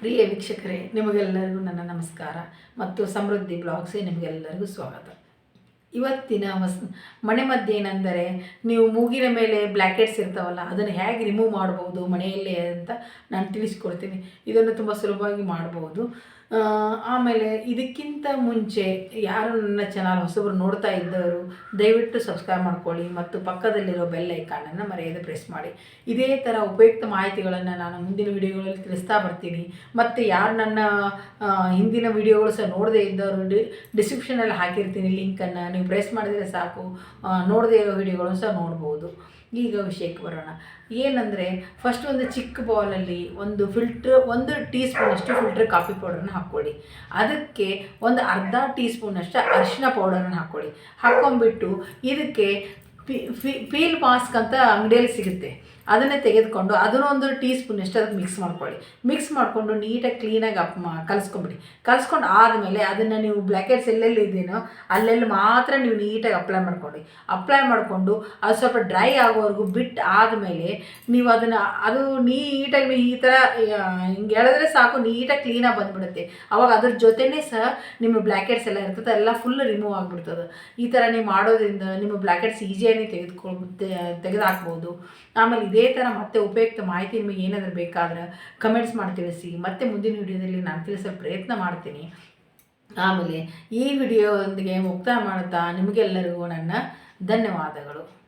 ಪ್ರಿಯ ವೀಕ್ಷಕರೇ, ನಿಮಗೆಲ್ಲರಿಗೂ ನನ್ನ ನಮಸ್ಕಾರ ಮತ್ತು ಸಮೃದ್ಧಿ ಬ್ಲಾಗ್ಸ್ಗೆ ನಿಮಗೆಲ್ಲರಿಗೂ ಸ್ವಾಗತ. ಇವತ್ತಿನ ಹೊಸ ಮನೆಮದ್ದು ಏನೆಂದರೆ ನೀವು ಮೂಗಿನ ಮೇಲೆ ಬ್ಲ್ಯಾಕೆಟ್ಸ್ ಇರ್ತಾವಲ್ಲ, ಅದನ್ನು ಹೇಗೆ ರಿಮೂವ್ ಮಾಡ್ಬೋದು ಮನೆಯಲ್ಲೇ ಅಂತ ನಾನು ತಿಳಿಸ್ಕೊಡ್ತೀನಿ. ಇದನ್ನು ತುಂಬ ಸುಲಭವಾಗಿ ಮಾಡ್ಬೋದು. ಆಮೇಲೆ ಇದಕ್ಕಿಂತ ಮುಂಚೆ ಯಾರು ನನ್ನ ಚಾನಲ್ ಹೊಸಬರು ನೋಡ್ತಾ ಇದ್ದವರು, ದಯವಿಟ್ಟು ಸಬ್ಸ್ಕ್ರೈಬ್ ಮಾಡ್ಕೊಳ್ಳಿ ಮತ್ತು ಪಕ್ಕದಲ್ಲಿರೋ ಬೆಲ್ ಐಕಾನನ್ನು ಮರೆಯದೆ ಪ್ರೆಸ್ ಮಾಡಿ. ಇದೇ ಥರ ಉಪಯುಕ್ತ ಮಾಹಿತಿಗಳನ್ನು ನಾನು ಮುಂದಿನ ವಿಡಿಯೋಗಳಲ್ಲಿ ತಿಳಿಸ್ತಾ ಬರ್ತೀನಿ. ಮತ್ತು ಯಾರು ನನ್ನ ಹಿಂದಿನ ವಿಡಿಯೋಗಳು ಸಹ ನೋಡದೇ ಇದ್ದವರು ಡಿಸ್ಕ್ರಿಪ್ಷನಲ್ಲಿ ಹಾಕಿರ್ತೀನಿ ಲಿಂಕನ್ನು ನೀವು ಪ್ರೆಸ್ ಮಾಡಿದರೆ ಸಾಕು. ನೋಡದೆ ಇರೋ ವಿಡಿಯೋಗಳು ಸಹ ನೋಡ್ಬೋದು. ಈಗ ವಿಷಯಕ್ಕೆ ಬರೋಣ. ಏನಂದರೆ ಫಸ್ಟ್ ಒಂದು ಚಿಕ್ಕ ಬೌಲಲ್ಲಿ ಒಂದು ಫಿಲ್ಟ್ರ್ ಒಂದು ಟೀ ಸ್ಪೂನಷ್ಟು ಫಿಲ್ಟ್ರ್ ಕಾಫಿ ಪೌಡರ್ನ ಹಾಕ್ಕೊಳ್ಳಿ. ಅದಕ್ಕೆ ಒಂದು ಅರ್ಧ ಟೀ ಸ್ಪೂನಷ್ಟು ಅರಿಶಿನ ಪೌಡರನ್ನು ಹಾಕ್ಕೊಳ್ಳಿ. ಹಾಕ್ಕೊಂಬಿಟ್ಟು ಇದಕ್ಕೆ ಫೀಲ್ ಮಾಸ್ಕ್ ಅಂತ ಅಂಗಡಿಯಲ್ಲಿ ಸಿಗುತ್ತೆ. ಅದನ್ನೇ ತೆಗೆದುಕೊಂಡು ಅದನ್ನು ಒಂದು ಟೀ ಸ್ಪೂನಷ್ಟು ಅದಕ್ಕೆ ಮಿಕ್ಸ್ ಮಾಡ್ಕೊಳ್ಳಿ. ಮಿಕ್ಸ್ ಮಾಡಿಕೊಂಡು ನೀಟಾಗಿ ಕ್ಲೀನಾಗಿ ಅಪ್ ಮಾ ಕಲಿಸ್ಕೊಂಬಿಡಿ. ಕಲಿಸ್ಕೊಂಡು ಆದಮೇಲೆ ಅದನ್ನು ನೀವು ಬ್ಲ್ಯಾಕೆಟ್ಸ್ ಎಲ್ಲೆಲ್ಲಿ ಇದೆಯೋ ಅಲ್ಲೆಲ್ಲಿ ಮಾತ್ರ ನೀವು ನೀಟಾಗಿ ಅಪ್ಲೈ ಮಾಡ್ಕೊಳ್ಳಿ. ಅಪ್ಲೈ ಮಾಡಿಕೊಂಡು ಅದು ಸ್ವಲ್ಪ ಡ್ರೈ ಆಗೋವರೆಗೂ ಬಿಟ್ಟು ಆದಮೇಲೆ ನೀವು ಅದನ್ನು ಅದು ನೀಟಾಗಿ ನೀವು ಈ ಥರ ಹಿಂಗೆ ಹೇಳಿದ್ರೆ ಸಾಕು, ನೀಟಾಗಿ ಕ್ಲೀನಾಗಿ ಬಂದುಬಿಡುತ್ತೆ. ಅವಾಗ ಅದ್ರ ಜೊತೆನೇ ಸಹ ನಿಮ್ಮ ಬ್ಲ್ಯಾಕೆಟ್ಸ್ ಎಲ್ಲ ಇರ್ತದೆ, ಎಲ್ಲ ಫುಲ್ ರಿಮೂವ್ ಆಗಿಬಿಡ್ತದೆ. ಈ ಥರ ನೀವು ಮಾಡೋದ್ರಿಂದ ನಿಮ್ಮ ಬ್ಲ್ಯಾಕೆಟ್ಸ್ ಈಸಿಯಾಗಿ ತೆಗೆದುಕೊಳ್ ತೆಗೆದು ಹಾಕ್ಬೋದು ಆಮೇಲೆ ಇದೇ ಥರ ಮತ್ತೆ ಉಪಯುಕ್ತ ಮಾಹಿತಿ ನಿಮಗೆ ಏನಾದರೂ ಬೇಕಾದ್ರೆ ಕಮೆಂಟ್ಸ್ ಮಾಡಿ ತಿಳಿಸಿ. ಮತ್ತೆ ಮುಂದಿನ ವಿಡಿಯೋದಲ್ಲಿ ನಾನು ತಿಳಿಸಲು ಪ್ರಯತ್ನ ಮಾಡ್ತೀನಿ. ಆಮೇಲೆ ಈ ವಿಡಿಯೋದೊಂದಿಗೆ ಮುಕ್ತಾಯ ಮಾಡುತ್ತಾ ನಿಮಗೆಲ್ಲರಿಗೂ ನನ್ನ ಧನ್ಯವಾದಗಳು.